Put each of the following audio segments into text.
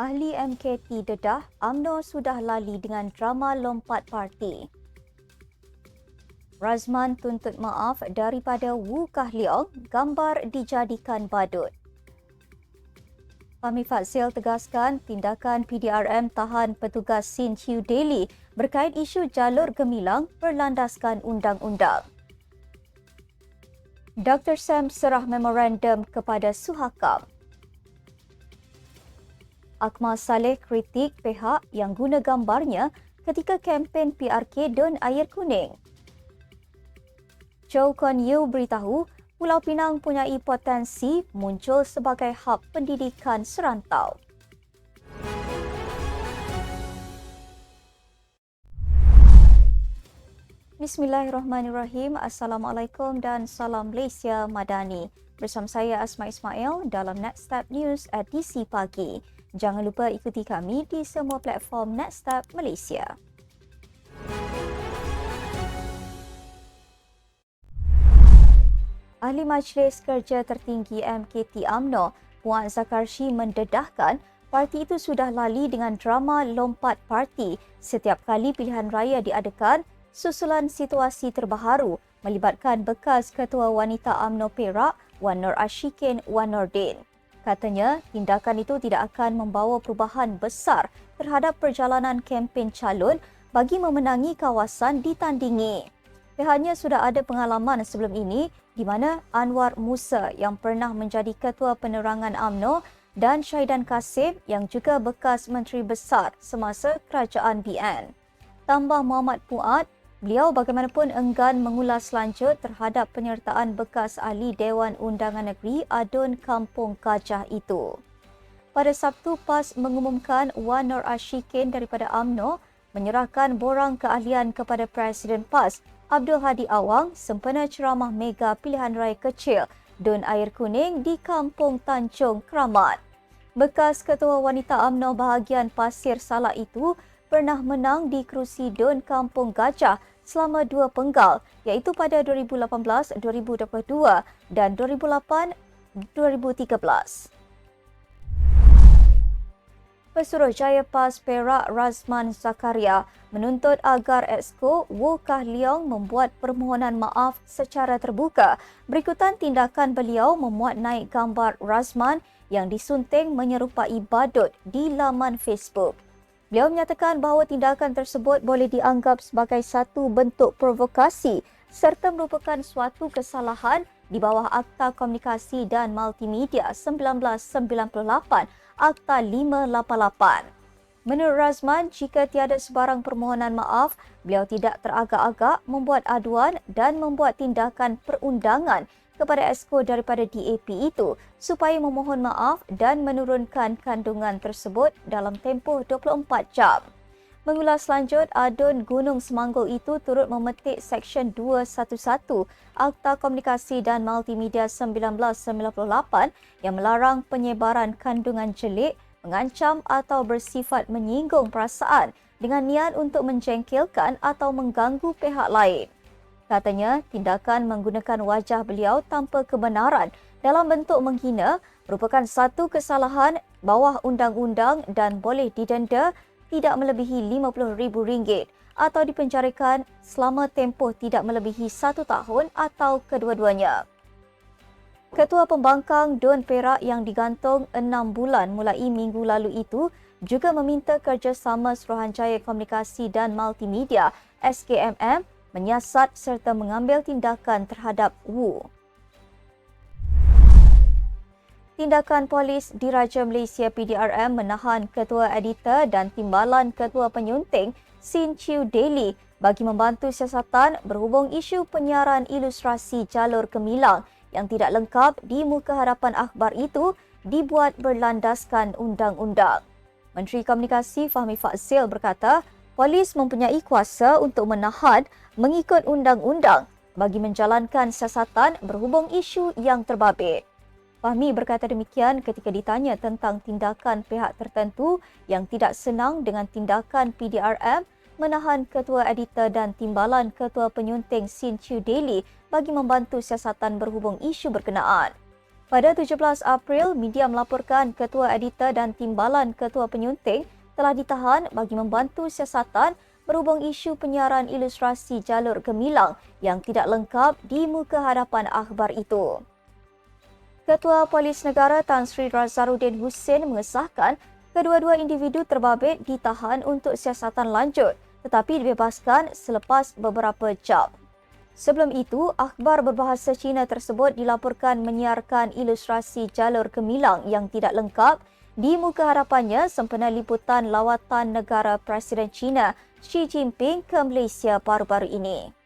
Ahli MKT dedah AMNO sudah lali dengan drama lompat parti. Razman tuntut maaf daripada Wu Kah Leong, gambar dijadikan badut. Fahmi Fadzil tegaskan tindakan PDRM tahan petugas Sin Chiu Daily berkait isu jalur gemilang berlandaskan undang-undang. Dr. Sam serah memorandum kepada Suhakam. Akmal Saleh kritik pihak yang guna gambarnya ketika kempen PRK Don Air Kuning. Chow Kon Yew beritahu Pulau Pinang punyai potensi muncul sebagai hub pendidikan serantau. Bismillahirrahmanirrahim. Assalamualaikum dan salam Malaysia Madani. Bersama saya Asma Ismail dalam Netstep News edisi pagi. Jangan lupa ikuti kami di semua platform Netstep Malaysia. Ahli Majlis Kerja Tertinggi MKT AMNO, Puan Zakarshi mendedahkan parti itu sudah lali dengan drama lompat parti setiap kali pilihan raya diadakan susulan situasi terbaharu melibatkan bekas Ketua Wanita AMNO Perak, Wan Nur Ashikin Wan Nordin. Katanya, tindakan itu tidak akan membawa perubahan besar terhadap perjalanan kempen calon bagi memenangi kawasan ditandingi. Pihaknya sudah ada pengalaman sebelum ini di mana Anwar Musa yang pernah menjadi Ketua Penerangan AMNO dan Syaidan Kasim yang juga bekas Menteri Besar semasa Kerajaan BN. Tambah Muhammad Puat, beliau bagaimanapun enggan mengulas lanjut terhadap penyertaan bekas ahli Dewan Undangan Negeri Adun Kampung Gajah itu. Pada Sabtu PAS mengumumkan Wan Nur Ashikin daripada AMNO menyerahkan borang keahlian kepada Presiden PAS Abdul Hadi Awang sempena ceramah mega pilihan raya kecil Dun Air Kuning di Kampung Tanjung Kramat. Bekas Ketua Wanita AMNO bahagian Pasir Salak itu pernah menang di kerusi Dun Kampung Gajah selama dua penggal iaitu pada 2018, 2022 dan 2008, 2013. Pesuruhjaya PAS Perak Razman Zakaria menuntut agar Exco Wu Kah Leong membuat permohonan maaf secara terbuka berikutan tindakan beliau memuat naik gambar Razman yang disunting menyerupai badut di laman Facebook. Beliau menyatakan bahawa tindakan tersebut boleh dianggap sebagai satu bentuk provokasi serta merupakan suatu kesalahan di bawah Akta Komunikasi dan Multimedia 1998 Akta 588. Menurut Razman, jika tiada sebarang permohonan maaf, beliau tidak teragak-agak membuat aduan dan membuat tindakan perundangan kepada esko daripada DAP itu supaya memohon maaf dan menurunkan kandungan tersebut dalam tempoh 24 jam. Mengulas lanjut, adun Gunung Semanggul itu turut memetik Seksyen 211 Akta Komunikasi dan Multimedia 1998 yang melarang penyebaran kandungan jelik, mengancam atau bersifat menyinggung perasaan dengan niat untuk menjengkelkan atau mengganggu pihak lain. Katanya, tindakan menggunakan wajah beliau tanpa kebenaran dalam bentuk menghina merupakan satu kesalahan bawah undang-undang dan boleh didenda tidak melebihi RM50,000 atau dipenjarakan selama tempoh tidak melebihi satu tahun atau kedua-duanya. Ketua Pembangkang Don Perak yang digantung enam bulan mulai minggu lalu itu juga meminta kerjasama Suruhanjaya Komunikasi dan Multimedia SKMM menyiasat serta mengambil tindakan terhadap Wu. Tindakan polis Diraja Malaysia PDRM menahan ketua editor dan timbalan ketua penyunting Sin Chiu Daily bagi membantu siasatan berhubung isu penyiaran ilustrasi jalur kemilang yang tidak lengkap di muka hadapan akhbar itu dibuat berlandaskan undang-undang. Menteri Komunikasi Fahmi Fadzil berkata, polis mempunyai kuasa untuk menahan mengikut undang-undang bagi menjalankan siasatan berhubung isu yang terbabit. Fahmi berkata demikian ketika ditanya tentang tindakan pihak tertentu yang tidak senang dengan tindakan PDRM menahan ketua editor dan timbalan ketua penyunting Sin Chiu Daily bagi membantu siasatan berhubung isu berkenaan. Pada 17 April, media melaporkan ketua editor dan timbalan ketua penyunting telah ditahan bagi membantu siasatan berhubung isu penyiaran ilustrasi jalur gemilang yang tidak lengkap di muka hadapan akhbar itu. Ketua Polis Negara Tan Sri Razarudin Hussein mengesahkan kedua-dua individu terbabit ditahan untuk siasatan lanjut tetapi dibebaskan selepas beberapa jam. Sebelum itu, akhbar berbahasa Cina tersebut dilaporkan menyiarkan ilustrasi jalur gemilang yang tidak lengkap di muka harapannya sempena liputan lawatan negara Presiden China Xi Jinping ke Malaysia baru-baru ini.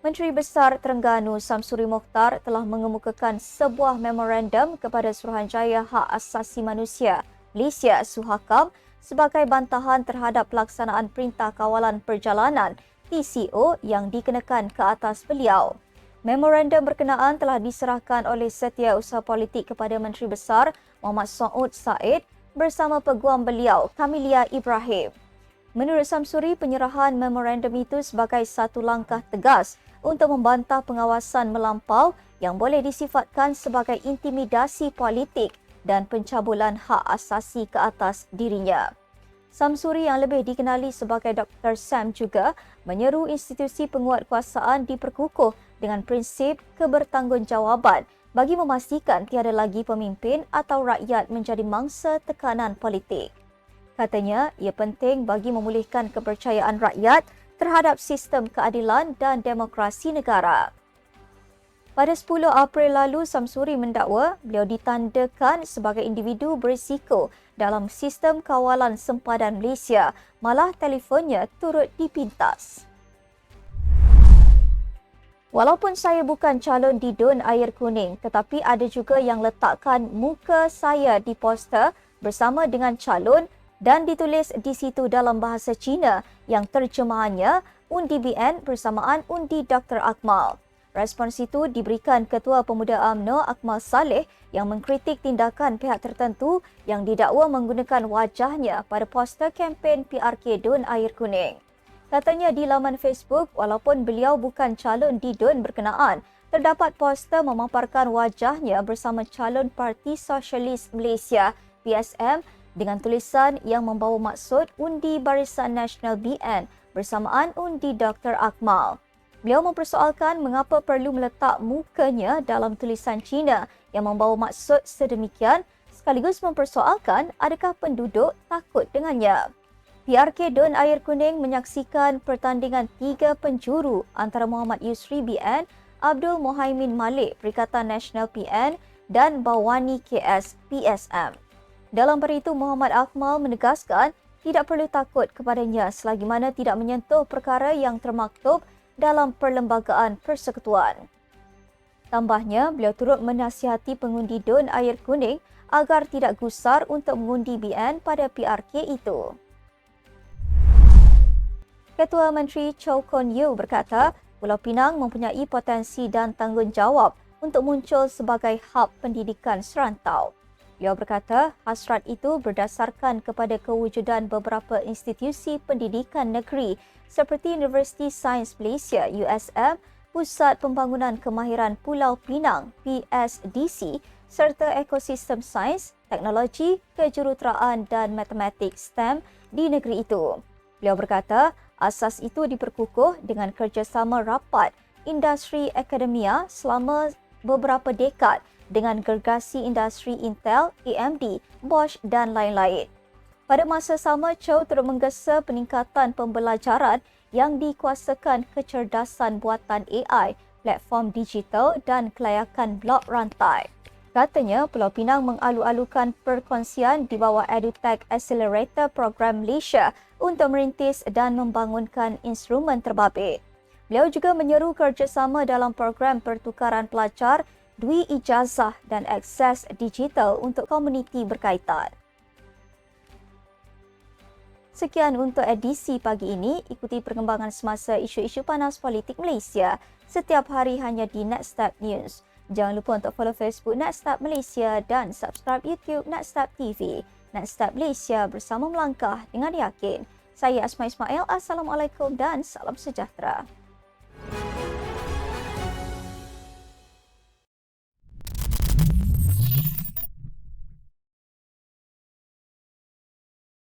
Menteri Besar Terengganu Samsuri Mokhtar telah mengemukakan sebuah memorandum kepada Suruhanjaya Hak Asasi Manusia Malaysia Suhakam sebagai bantahan terhadap pelaksanaan Perintah Kawalan Perjalanan TCO yang dikenakan ke atas beliau. Memorandum berkenaan telah diserahkan oleh Setiausaha Politik kepada Menteri Besar Muhammad Saud Said bersama peguam beliau Kamilia Ibrahim. Menurut Samsuri, penyerahan memorandum itu sebagai satu langkah tegas untuk membantah pengawasan melampau yang boleh disifatkan sebagai intimidasi politik dan pencabulan hak asasi ke atas dirinya. Samsuri yang lebih dikenali sebagai Dr. Sam juga menyeru institusi penguatkuasaan diperkukuh dengan prinsip kebertanggungjawaban bagi memastikan tiada lagi pemimpin atau rakyat menjadi mangsa tekanan politik. Katanya, ia penting bagi memulihkan kepercayaan rakyat terhadap sistem keadilan dan demokrasi negara. Pada 10 April lalu, Samsuri mendakwa beliau ditandakan sebagai individu berisiko dalam sistem kawalan sempadan Malaysia, malah telefonnya turut dipintas. Walaupun saya bukan calon di Dun Air Kuning, tetapi ada juga yang letakkan muka saya di poster bersama dengan calon dan ditulis di situ dalam bahasa Cina yang terjemahannya undi BN bersamaan undi Dr. Akmal. Respons itu diberikan Ketua Pemuda AMNO Akmal Saleh yang mengkritik tindakan pihak tertentu yang didakwa menggunakan wajahnya pada poster kempen PRK Dun Air Kuning. Katanya di laman Facebook, walaupun beliau bukan calon di Dun berkenaan, terdapat poster memaparkan wajahnya bersama calon Parti Sosialis Malaysia PSM dengan tulisan yang membawa maksud undi Barisan Nasional BN bersamaan undi Dr. Akmal. Beliau mempersoalkan mengapa perlu meletak mukanya dalam tulisan Cina yang membawa maksud sedemikian sekaligus mempersoalkan adakah penduduk takut dengannya. PRK Don Air Kuning menyaksikan pertandingan tiga penjuru antara Muhammad Yusri BN, Abdul Mohaimin Malik Perikatan Nasional PN dan Bawani KS PSM. Dalam beritu Muhammad Akmal menegaskan tidak perlu takut kepadanya selagi mana tidak menyentuh perkara yang termaktub dalam perlembagaan persekutuan. Tambahnya, beliau turut menasihati pengundi Don Air Kuning agar tidak gusar untuk mengundi BN pada PRK itu. Ketua Menteri Chow Kon Yew berkata, Pulau Pinang mempunyai potensi dan tanggungjawab untuk muncul sebagai hub pendidikan serantau. Beliau berkata, hasrat itu berdasarkan kepada kewujudan beberapa institusi pendidikan negeri seperti Universiti Sains Malaysia USM, Pusat Pembangunan Kemahiran Pulau Pinang PSDC serta ekosistem sains, teknologi, kejuruteraan dan matematik STEM di negeri itu. Beliau berkata, asas itu diperkukuh dengan kerjasama rapat industri akademia selama beberapa dekad dengan gergasi industri Intel, AMD, Bosch dan lain-lain. Pada masa sama, Chow turut menggesa peningkatan pembelajaran yang dikuasakan kecerdasan buatan AI, platform digital dan kelayakan blok rantai. Katanya, Pulau Pinang mengalu-alukan perkongsian di bawah EduTech Accelerator Program Malaysia untuk merintis dan membangunkan instrumen terbabit. Beliau juga menyeru kerjasama dalam program pertukaran pelajar dui ijazah dan akses digital untuk komuniti berkaitan. Sekian untuk edisi pagi ini. Ikuti perkembangan semasa isu-isu panas politik Malaysia setiap hari hanya di Nextstep News. Jangan lupa untuk follow Facebook Nextstep Malaysia dan subscribe YouTube Nextstep TV. Nextstep Malaysia bersama melangkah dengan yakin. Saya Asma Ismail. Assalamualaikum dan salam sejahtera.